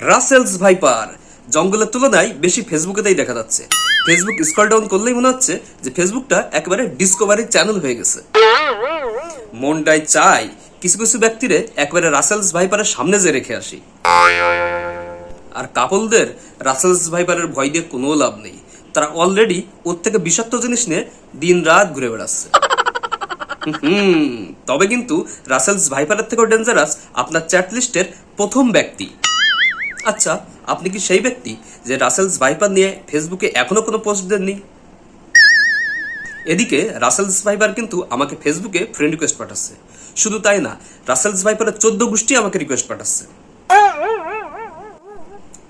Russell's viper. জঙ্গলের তুলনায় বেশি ফেসবুকেতেই দেখা যাচ্ছে। ফেসবুক স্ক্রল ডাউন করলেই মনে হচ্ছে যে ফেসবুকটা একেবারে ডিসকভারি চ্যানেল হয়ে গেছে। মনটাই চাই কিছু কিছু ব্যক্তিরে একবারে রাসেলস ভাইপারের সামনে যে রেখে আসি। আর কাপলদের রাসেলস ভাইপারের ভয় দিয়ে কোনো লাভ নেই। তারা অলরেডি ওর থেকে বিষাক্ত জিনিস নিয়ে দিন রাত ঘুরে বেড়াচ্ছে। হুম, তবে কিন্তু রাসেলস ভাইপারের থেকেও ডেঞ্জারাস আপনার চ্যাট লিস্টের প্রথম ব্যক্তি। আচ্ছা আপনি কি সেই ব্যক্তি যে রাসেলস ভাইপার নিয়ে ফেসবুকে এখনও কোনো পোস্ট দেননি? এদিকে, রাসেলস ভাইপার কিন্তু আমাকে ফেসবুকে ফ্রেন্ড রিকোয়েস্ট পাঠাচ্ছে। শুধু তাই না, রাসেলস ভাইপারের চোদ্দ গোষ্ঠী আমাকে রিকোয়েস্ট পাঠাচ্ছে।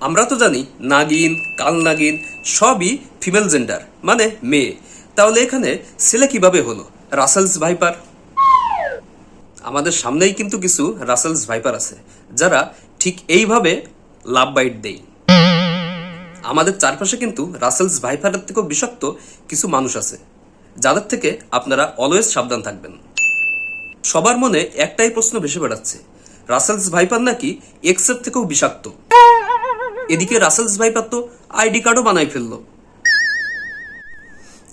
আমরা তো জানি, নাগিন কাল নাগিন সবই ফিমেল জেন্ডার মানে মেয়ে। তাহলে এখানে ছেলে কীভাবে হলো? Russell's viper? আমাদের সামনেই কিন্তু কিছু রাসেলস ভাইপার আছে, যারা ঠিক এইভাবে লাভ বাইট দেয় আমাদের চারপাশে কিন্তু রাসেলস ভাইপারের থেকেও বিষাক্ত কিছু মানুষ আছে, যাদের থেকে আপনারা অলওয়েজ সাবধান থাকবেন। সবার মনে একটাই প্রশ্ন ভেসে বেড়াচ্ছে, রাসেলস ভাইপার নাকি এক্সের থেকেও বিষাক্ত? এদিকে রাসেলস ভাইপার তো আইডি কার্ডও বানাই ফেলল।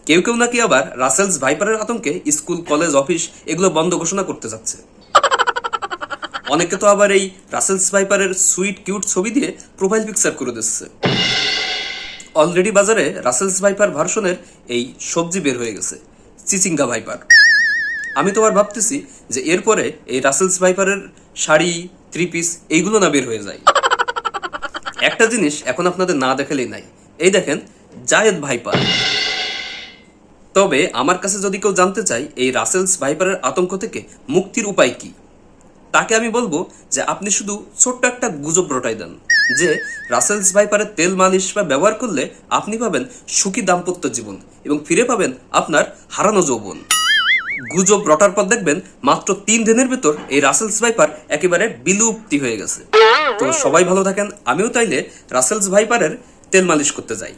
কেউ কেউ নাকি আবার রাসেলস ভাইপারের আতঙ্কে স্কুল, কলেজ, অফিস এগুলো বন্ধ ঘোষণা করতে যাচ্ছে। অনেকে তো আবার এই রাসেলস ভাইপারের সুইট, কিউট ছবি দিয়ে প্রোফাইল পিকচার করে দিচ্ছে। অলরেডি বাজারে রাসেলস ভাইপার ভার্সনের এই সবজি বের হয়ে গেছে, চিচিঙ্গা ভাইপার। আমি তো আবার ভাবতেছি যে এরপরে এই রাসেলস ভাইপারের শাড়ি থ্রি পিস এইগুলো না বের হয়ে যায়। একটা জিনিস এখন আপনাদের না দেখালেই নাই, এই দেখেন জায়েদ ভাইপার। তবে আমার কাছে যদি কেউ জানতে চাই এই রাসেলস ভাইপারের আতঙ্ক থেকে মুক্তির উপায় কি? তাকে আমি বলব যে আপনি শুধু ছোট্ট একটা গুজব রটাই দেন, যে রাসেলস ভাইপারের তেল মালিশ বা ব্যবহার করলে আপনি পাবেন সুখী দাম্পত্য জীবন এবং ফিরে পাবেন আপনার হারানো যৌবন। গুজব রটার পর দেখবেন মাত্র তিন দিনের ভেতর এই রাসেলস ভাইপার একেবারে বিলুপ্তি হয়ে গেছে। তো সবাই ভালো থাকেন, আমিও তাইলে রাসেলস ভাইপারের তেল মালিশ করতে যাই।